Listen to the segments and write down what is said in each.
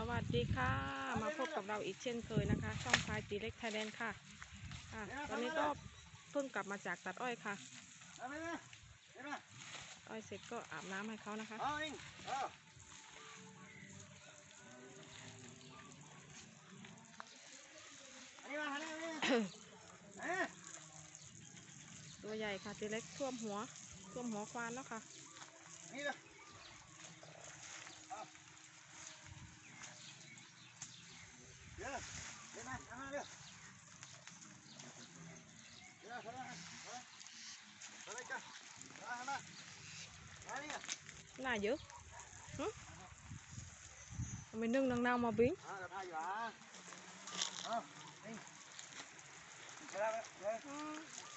สวัสดีค่ะ มาพบกับเราอีกเช่นเคยนะคะ ช่องพายตีเล็กไทยแลนด์ค่ะค่ะ ตอนนี้ก็เพิ่งกลับมาจากตัดอ้อยค่ะเอาไปเลยเห็นไหมอ้อยเสร็จก็อาบน้ำให้เขานะคะเอาเองเอาอันนี้มาอันนี้มาอันนี้เอ๊ะตัวใหญ่ค่ะตีเล็กท่วมหัวท่วมหัวควานแล้วค่ะนี่เลย ណាយើងហ៎មិននឹងនឹងណៅមកវិញអើដល់ហើយបាទអើវិញចាំ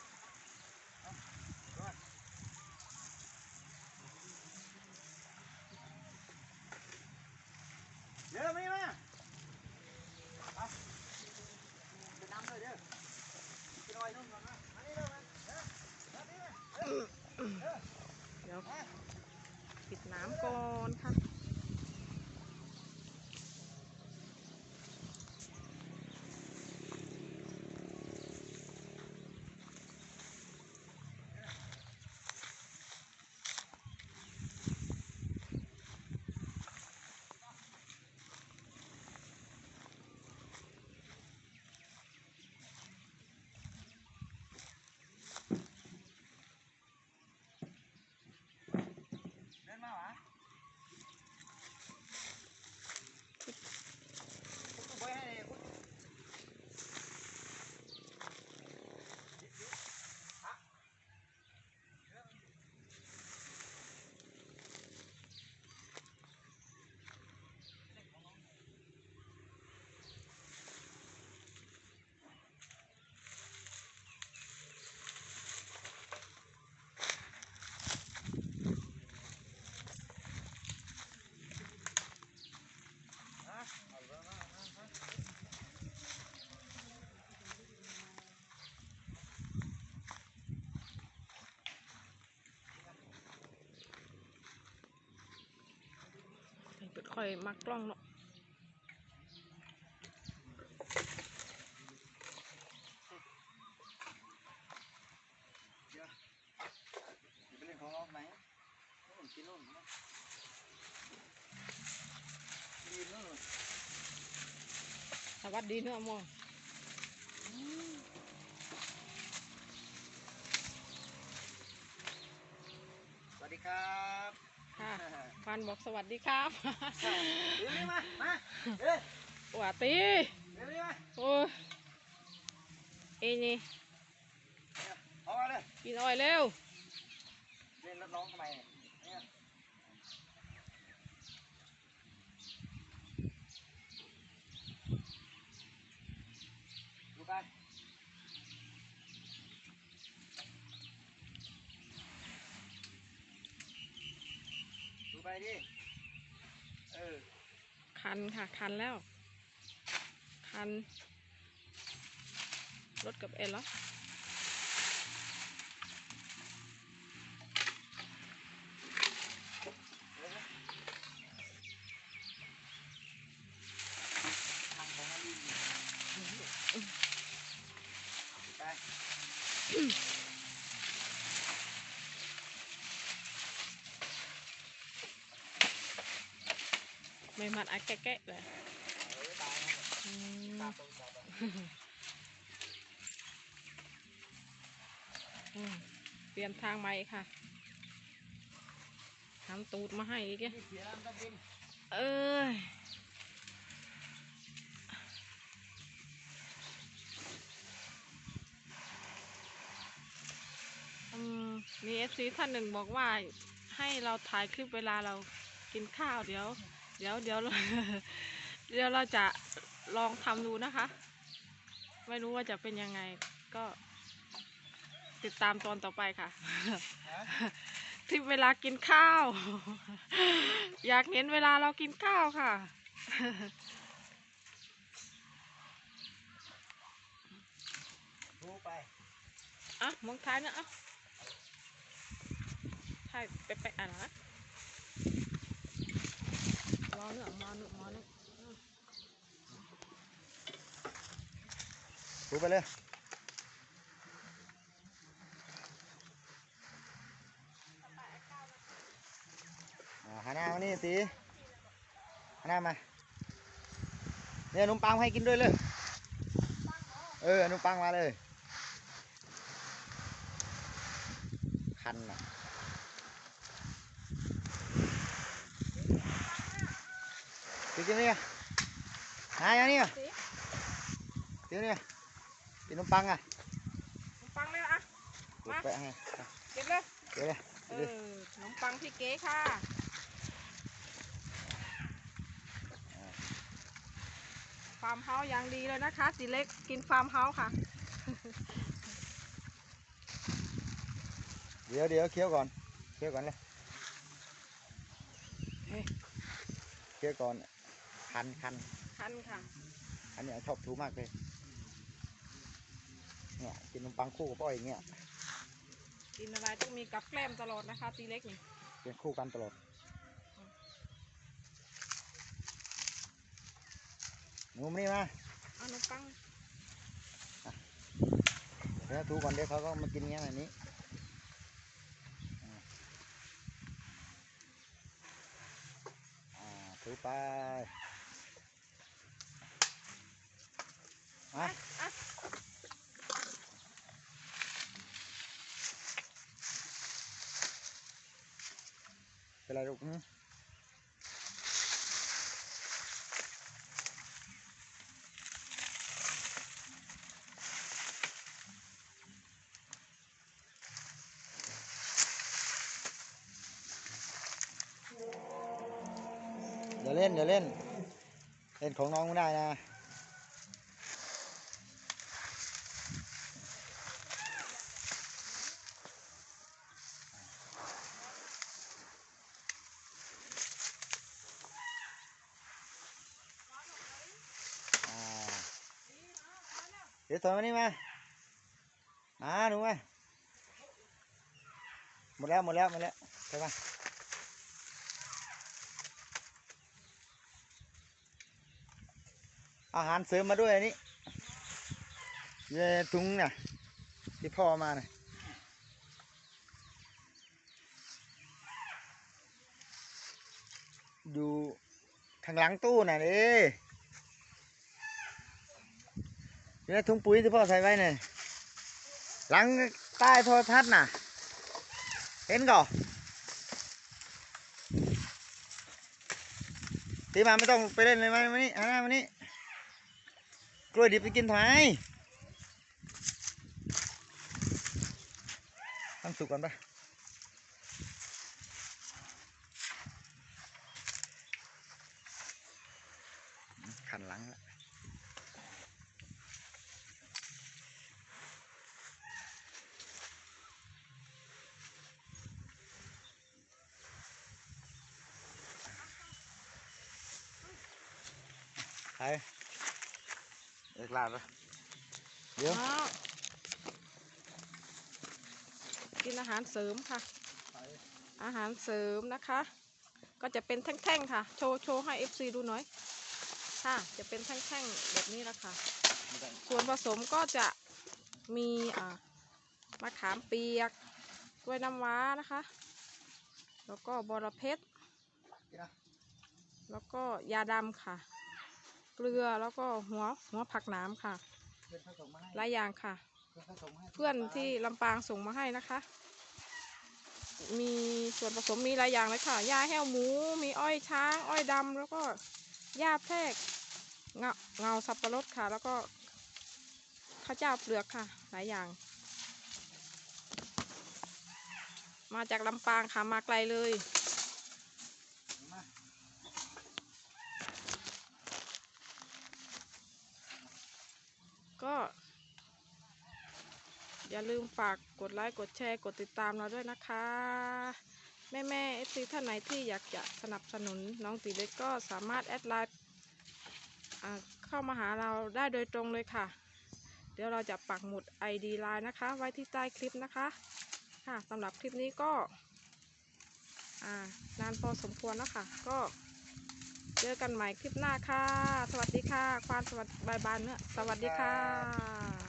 ค่อยมักกล้องเนาะเดี๋ยวไปเล่นของเราไหนนู่นกินนู่นนะยืนนู่นสวัสดีเนื้อะมองสวัสดีครับ ค่ะควานบอกสวัสดีครับเดี๋ยวนี้มา มาเดี๋ยวหวาตีเดี๋ยวนี้มาโอ้ยเอ็นี่เอามาเลยกินอ้อยเร็วเล่นรถน้องทำไมเนี่ยเนี่ยดูไป ดูไปดิ เออ คันค่ะ คันแล้ว คัน รถกับเอ็นเหรอ ทางของมันดีไป ไม่มัดอัดแกะเลยเออตายนทางใหม่ค่ะทำตูดมาให้อีกแกนี่เสียน้ำต้องบินเอ้ยอืมมีเอฟซีท่านหนึ่งบอกว่าให้เราถ่ายคลิปเวลาเรากินข้าวเดี๋ยว เดี๋ยวเดี๋ยวเราเดี๋ยวเราจะลองทำดูนะคะ ไม่รู้ว่าจะเป็นยังไงก็ติดตามตอนต่อไปค่ะฮะคลิปเวลากินข้าว อยากเห็นเวลาเรากินข้าวค่ะ ดูไป อะมองท้ายนะอะถ่ายไปไปอะนะรอเนื้อะ అమ్మాను అమ్మాను అమ్మాను రూపాయలే หันหน้ามานี่สีหันหน้ามาเนี่ยนุ่มปังให้กินด้วยเลยเออนุ่มปังมาเลยคันอะ กินกินนี่ไงหายอันนี้อะสิกินนี่กินขนมปังอะขนมปังเลยอะกดไปให้เก็บเลยเดี๋ยวเลยเออขนมปังพี่เก๋ค่ะ ฟาร์มเฮาส์อย่างดีเลยนะคะตีเล็กกินฟาร์มเฮาส์ค่ะ เดี๋ยวเดี๋ยวเคี้ยวก่อน เคี้ยวก่อนเลยเฮ้ยเคี้ยวก่อน คันคันคันค่ะ อันเนี้ยชอบถูมากเลย เนี่ยกินขนมปังคู่กับพ่ออย่างเงี้ยกินอะไรต้องมีกับแกล้มตลอดนะคะ ตีเล็กนี่เป็นคู่กันตลอด หนูมานี่มาเอาขนมปังเดี๋ยวถูก่อนเดี๋ยวเขาก็มากินเงี้ยแบบนี้อ่าอ่าถูไป มาอะเป็นไรลูกหึอย่าเล่นอย่าเล่น เล่นของน้องไม่ได้นะ อ่า เดี๋ยวถอยมานี่มา มาหนูมา หมดแล้วหมดแล้วหมดแล้วไปมาอาหารเสริมมาด้วยอันนี้เย่ถุงน่ะที่พ่อเอามาน่ะอยู่ข้างหลังตู้น่ะเด้ อยู่ในถุงปุ๋ยที่พ่อใส่ไว้เนี่ยหลังใต้โทรทัศน์น่ะ เห็นก่อตีมาไม่ต้องไปเล่นเลยมามานี่เอาหน้ามานี่กล้วยดิบไปกินทำไมทำสุกก่อนปะขันหลังละ ใครเอกลาดปะเดี๋ยวอ้าวกินอาหารเสริมค่ะ อาหารเสริมนะคะ ก็จะเป็นแท่งๆค่ะ โชว์โชว์ให้ FC ดูหน่อย ค่ะ จะเป็นแท่งๆแบบนี้ละค่ะ ส่วนผสมก็จะมีอ่ามะขามเปียกกล้วยน้ำว้านะคะ แล้วก็บอระเพ็ดกินนะแล้วก็ยาดำค่ะ เกลือแล้วก็หัวหัวผักหน้ำค่ะเพื่อนเขาส่งมาให้หลายอย่างค่ะเพื่อนเขาส่งมาให้เพื่อนที่ลำปางส่งมาให้นะคะ มีส่วนผสมมีหลายอย่างเลยค่ะหญ้าแห้วหมู มีอ้อยช้าง อ้อยดำแล้วก็หญ้าแพรกเงาเงาสับปะรดค่ะ แล้วก็ข้าวเจ้าเปลือกค่ะ หลายอย่าง มาจากลำปางค่ะมาไกลเลย มา ก็ อย่าลืมฝากกดไลค์กดแชร์กดติดตามเราด้วยนะคะ แม่แม่เอฟซีท่านไหนที่อยากจะสนับสนุนน้องตีเล็กก็สามารถแอดไลน์เข้ามาหาเราได้โดยตรงเลยค่ะ เดี๋ยวเราจะปักหมุด ID ไลน์นะคะ ไว้ที่ใต้คลิปนะคะ ค่ะสำหรับคลิปนี้ก็นานพอสมควรแล้วค่ะก็เจอกันใหม่คลิปหน้าค่ะ สวัสดีค่ะ ควานสวัสดีบายบายเนื้อสวัสดีค่ะ